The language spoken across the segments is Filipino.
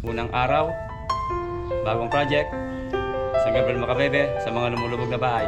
Unang araw, bagong project, San Gabriel Macabebe sa mga lumulubog na bahay.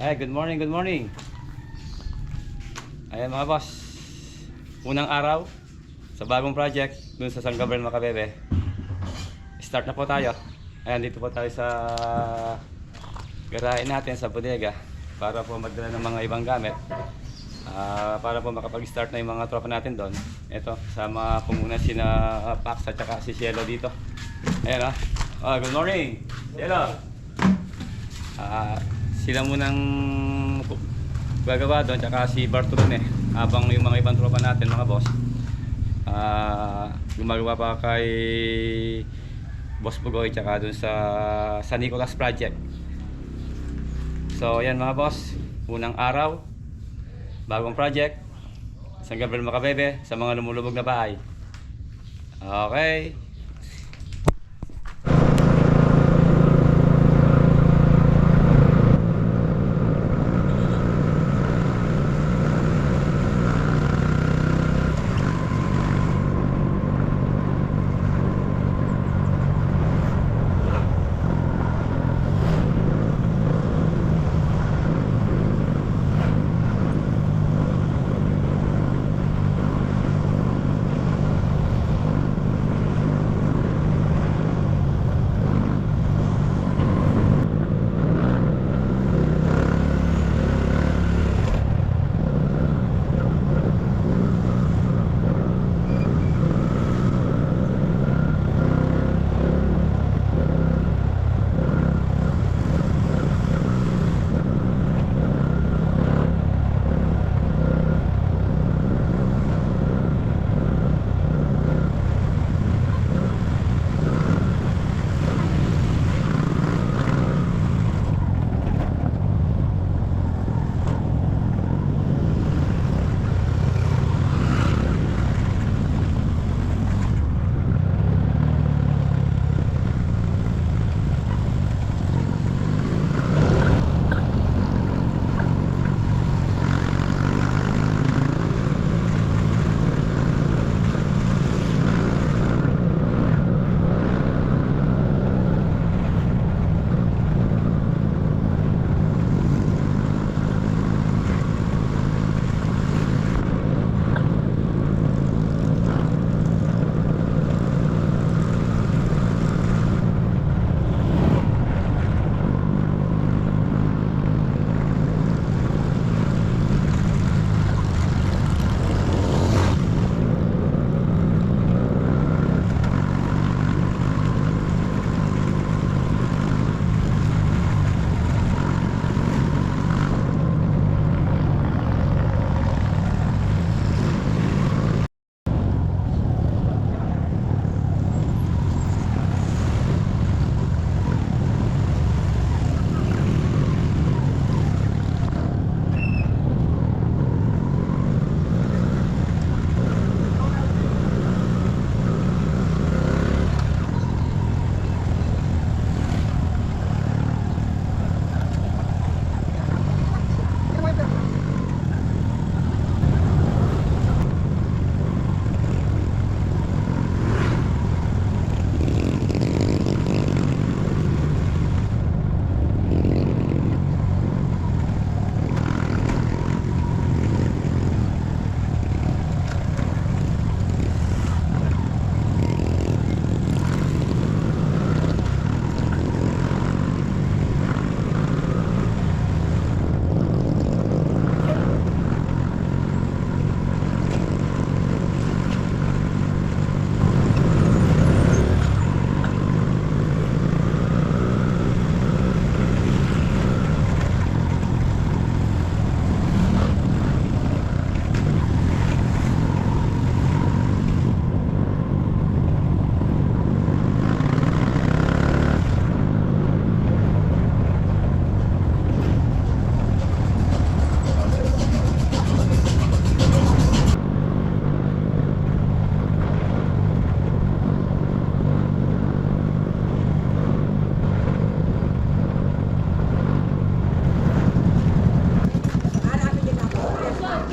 Ay, good morning, good morning. Ayan mga boss. Unang araw sa bagong project dun sa San Gabriel Macabebe. Start na po tayo. Ayan, dito po tayo sa garahe natin sa bodega para po magdala ng mga ibang gamit. Ah, para po makapag-start na yung mga tropa natin doon. Ito, sama po muna si na Pax at saka si Cielo dito. Ayan ah. Ah, good morning. Cielo. Ah, sila munang gagawa doon tsaka si Bartolon eh habang yung mga ibang tropa natin mga boss. Ah gumagawa pa kay Boss Bugoy tsaka doon sa San Nicolas Project. So yan mga boss. Unang araw bagong project San Gabriel Macabebe sa mga lumulubog na bahay. Okay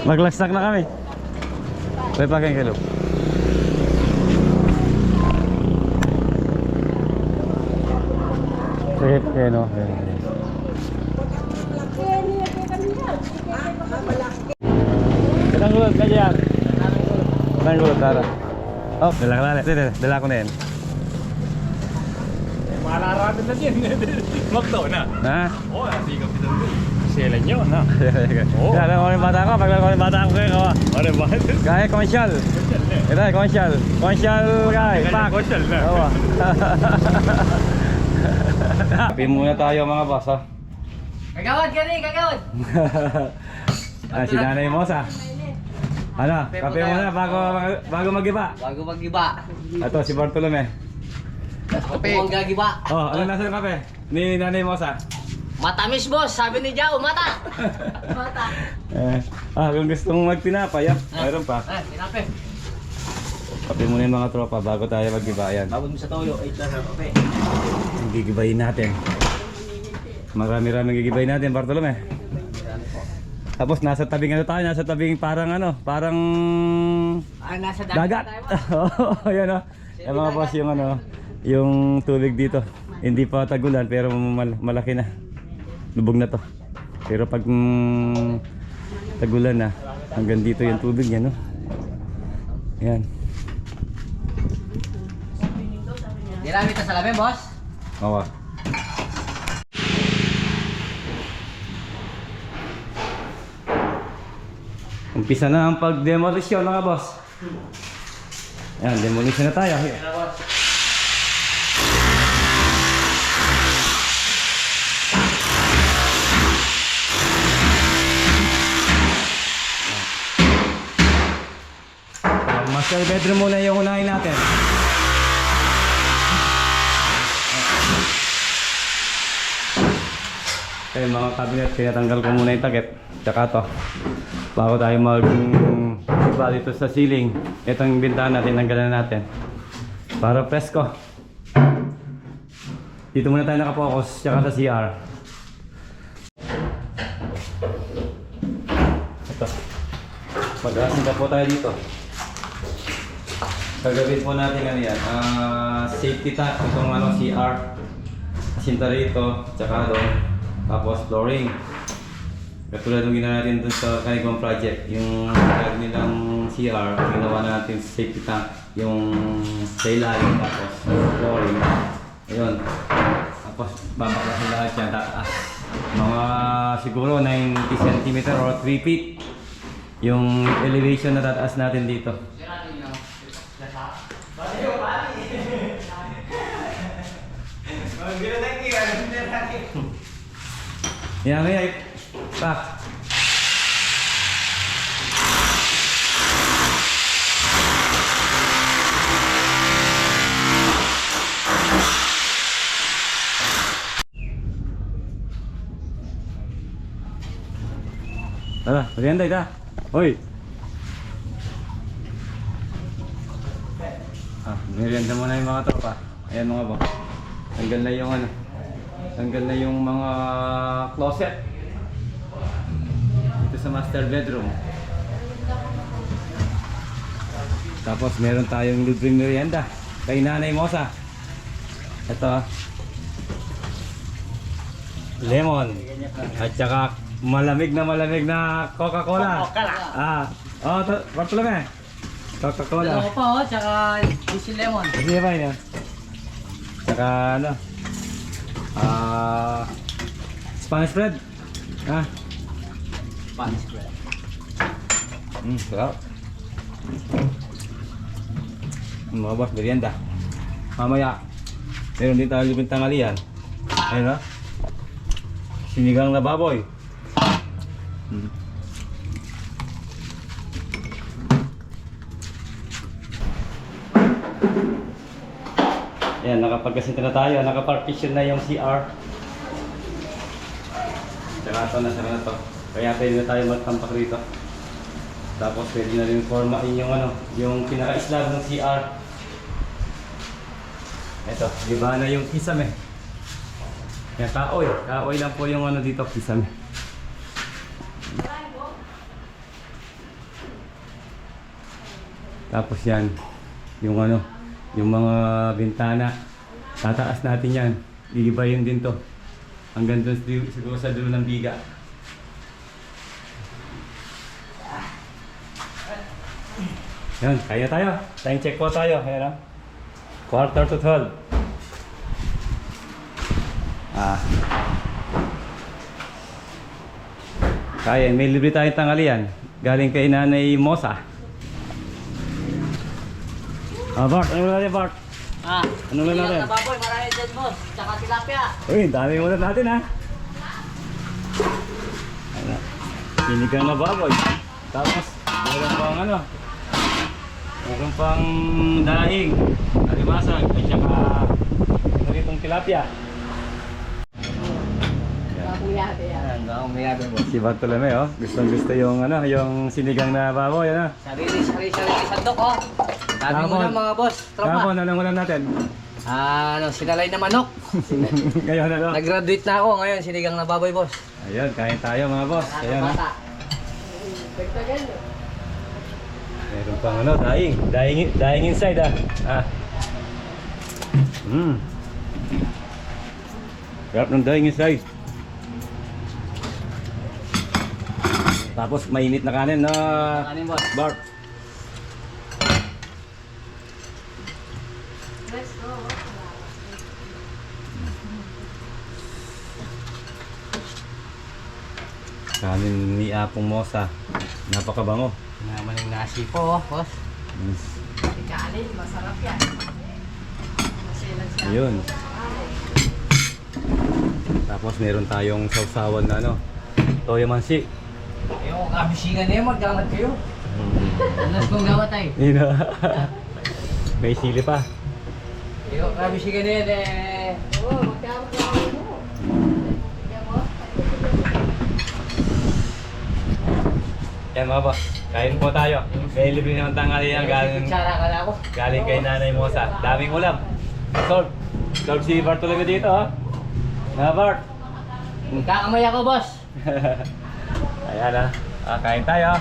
Maglagsak na kami. May pagkain kayo. Sige, okay, no? Ilang gulot ka dyan? Ilang gulot, Tara? Oh, dala ka na. Dala, dala ko na yan. Malarating na din. Magdaw na. Ha? Oo, oh, hindi ka pinag Sila nyo, na. Oo. Kaya alam ko yung bata ko, pag alam ko yung bata ko kayo kawa. Ano ba? Kaya commercial. Ito, commercial. Commercial kaya, pak. Commercial na. Oo. Kape muna tayo mga boss, ha? Kagawad ka rin, kagawad. ah, si Nanay Mosa. Ano, kape muna bago, bago mag-iba. Bago mag-iba. Ito, si Bartolome. Kape. Ako ang gagiba. Oh, ano nasa yung kape? Ni Nanay Mosa. Matamis boss, sabi ni Jao, mata. mata. Eh, ah, kung gusto mong magtinapay, ah, mayroon pa. Ah, tinape. Kape muna yung mga tropa bago tayo mag-iba. Ayan. Babag mo sa toyo, 8 lang ang kape. Gigibayin natin. Marami-rami gigibayin natin, Bartolome. Tapos nasa tabing ano tayo, nasa tabing parang ano, parang Ah, nasa dagat. Oo, yan oh. Yung mga boss yung ano, yung tubig dito. Hindi pa tagulan pero mal- malaki na. Lubog na to. Pero pag mm, tagulan na, hanggang dito yung tubig yan, no? Yan. Dirami ka sa labi, boss. Oo. Umpisa na ang pag-demolisyon mga boss. Yan, demolition na tayo. Ah, Master bedroom muna yung unahin natin. Kaya mga cabinet, tinatanggal ko muna yung takip. Tsaka to. Bago tayo mag iba dito sa ceiling. Ito yung bintana, tinanggalan natin. Para presko. Dito muna tayo nakapokus, tsaka sa CR. Ito. Mag-asinta po tayo dito. Gagawin po natin ano yan, ah, safety tank, itong ano, CR. Sinta rito, tsaka doon. Tapos flooring. Katulad ng ginawa natin dun sa Canigong project, yung gag nilang CR, ginawa natin safety tank, yung sa ilalim, tapos flooring. Ayun. Tapos babaklasin lahat yan, tataas. Mga siguro 90 cm or 3 feet yung elevation na tataas natin dito. Yan, may ay. Pak. Tara, merienda ita. Hoy. Ah, merienda muna yung mga tropa. Ayan mga ba. Tanggal na yung ano. Tanggal na yung mga closet. Dito sa master bedroom. Tapos meron tayong libreng merienda kay Nanay Mosa. Ito. ah. Lemon. At saka malamig na malamig na Coca-Cola. Coca-Cola. Ah. Oh, to, Bartolome. Coca-Cola. Dalawa pa oh, tsaka diesel lemon. Sige ba yun? Saka ano? Ah, Spanish bread. Ah, Spanish bread. mm, sarap. Mga boss, merienda. Mamaya, meron din tayo libing tangalian. Ayun o. Sinigang na baboy. Mm. Yan, nakapagkasinta na tayo. Nakapartition na yung CR. Nasa na to. Kaya pwede na tayo magtampak rito. Tapos pwede na rin formain yung ano, yung pinaka-slab ng CR. Ito, di ba na yung kisame? Kaya kaoy, kaoy lang po yung ano dito, kisame. Tapos yan, yung ano, yung mga bintana. Tataas natin yan. Lilibayin din to. Hanggang doon si- siguro sa dulo ng biga. Yan, kaya tayo. Time check po tayo. Ayan ah. Quarter to 12. Ah. Kaya, may libre tayong tanghalian. Galing kay Nanay Mosa. Ah, Bart, ano natin, Bart? Ah, Ano na natin? na baboy, marami dyan boss. Tsaka tilapia. Uy, dami mo natin ha. Ano? Sinigang na baboy. Tapos, meron pang ano. Meron pang daing. Alimasag. At saka, ito ritong tilapia. Yan, ang mayado boss. Si Bartolome, oh. Gustong gusto yung ano, yung sinigang na baboy, ano. Sarili, sarili, sarili sandok oh. Sabi mo na mga boss, tropa. Kahapon, anong ulam natin? Ah, ano, sinalay na manok. Ngayon, ano? Nag-graduate na ako ngayon, sinigang na baboy boss. Ayun, kain tayo mga boss. Ayan, ha. Bata. Meron pang ano, daing. Daing, daing inside ah. Ah. Mm. Sarap ng daing inside. Tapos mainit na kanin na Kanin boss. Bart. Kanin ni Apong Mosa. Napakabango. Naman yung nasi po, oh, boss. Mm. Kanin, masarap yan. Masilan siya. Ayun. Tapos meron tayong sausawan na ano, toyo mansi. Yung kabisingan niya, magdangat kayo. Alas kong gawa tayo. Yun na. May sili pa. Yung kabisingan niya, eh. Oo, magkakaroon ka ako mo. Yan? Yan mga boss, kain po tayo. May libre naman tanghali yan galing, na ako. galing kay Nanay Mosa. Daming ulam. Solve. Solve si Bartolome dito ha. Na Bart. Kakamay ako, boss. Ayan ha. Ah, kain tayo.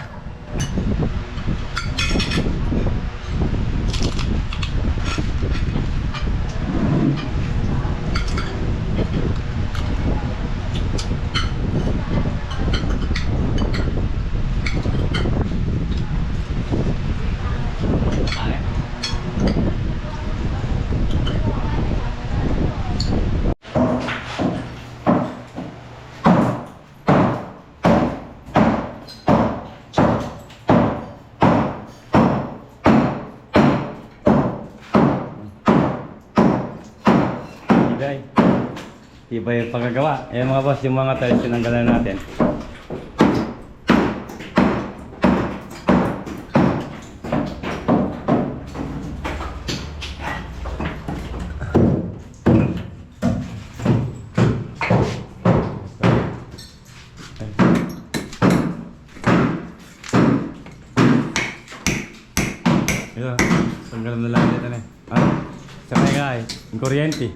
Ibay. Ibay yung pagkagawa. Ayan mga boss, yung mga tiles tinanggalan natin. Ito, tanggalan na lang dito na. Ah, sa may guy, yung kuryente.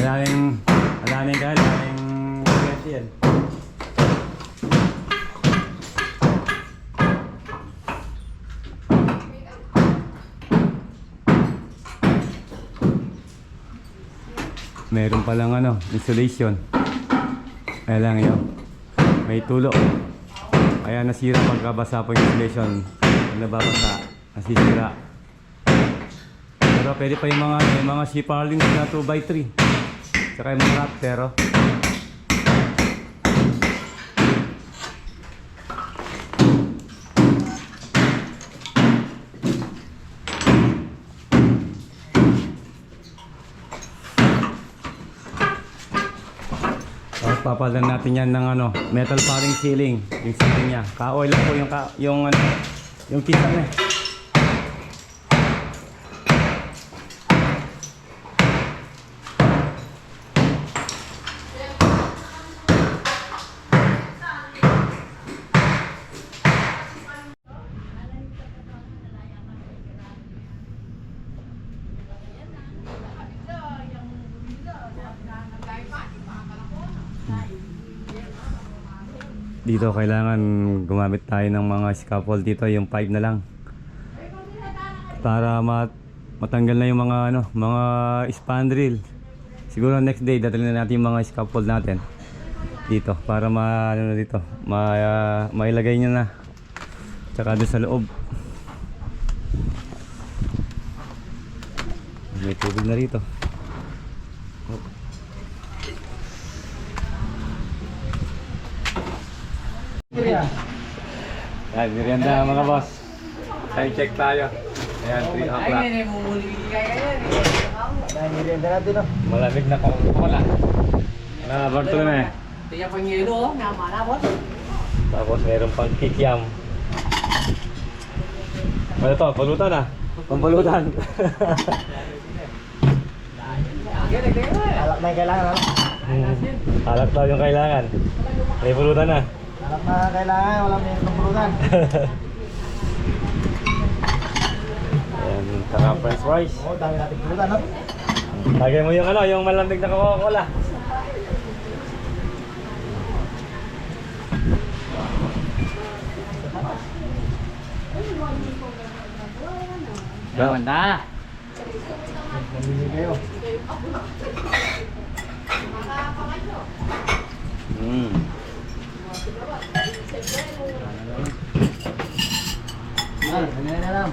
Wala nang, wala nang guy, wala nang kuryente yan. Meron palang ano, insulation. Kaya lang yun. May tulo. Kaya nasira pagkabasa po yung insulation. Pag nababasa, nasisira. Pero pwede pa yung mga, yung mga shiparlings na 2x3. Tsaka yung mga raptero. Tapos papalan natin yan ng ano, metal paring ceiling. Yung ceiling niya. Ka-oil lang po yung, ka, yung ano, yung kita niya. Dito kailangan gumamit tayo ng mga scaffold dito, yung 5 na lang. para mat matanggal na yung mga ano, mga spandrel. Siguro next day dadalhin na natin yung mga scaffold natin dito para ma ano dito, ma ah, mailagay niya na. Tsaka doon sa loob. May tubig na rito. Yan, merienda mga boss. Time check tayo. Ayan, 3 o'clock. Ay, merienda natin no. Malamig na Coca-Cola. Na Bartolome. Tiya pang yelo, oh. Nama na, boss. Tapos meron pang kikiam. Ano to? Pulutan ah. Na. Alak na yung kailangan? Alak daw yung kailangan. May pulutan na. Alak na kailangan, wala may pagpulutan. Ayan, saka french fries. Oo, dami natin pulutan no? Lagay mo yung ano, yung malamig na Coca-Cola. Go. Manda. Namili kayo. Mm. Ah, ano na lang.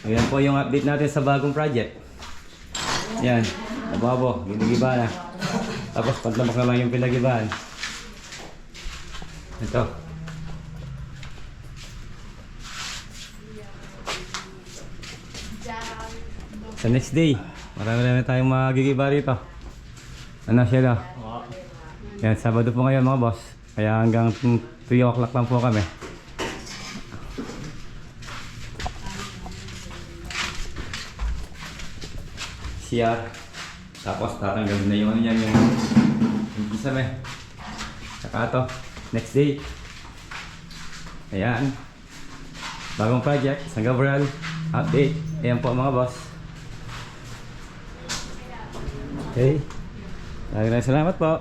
Ayan po yung update natin sa bagong project. Yan. Ababo, ginigiba na. Tapos pantlamak na lang yung pinagibahan. Ito. Sa next day, marami na tayong magigiba rito. Ano siya daw? Yan, Sabado po ngayon mga boss. Kaya hanggang 3 o'clock lang po kami. siya. Tapos tatanggalin na yung ano yan, yung, yung kisame. Saka to, next day. Ayan. Bagong project, San Gabriel. Update. Ayan po mga boss. Okay. Maraming salamat po.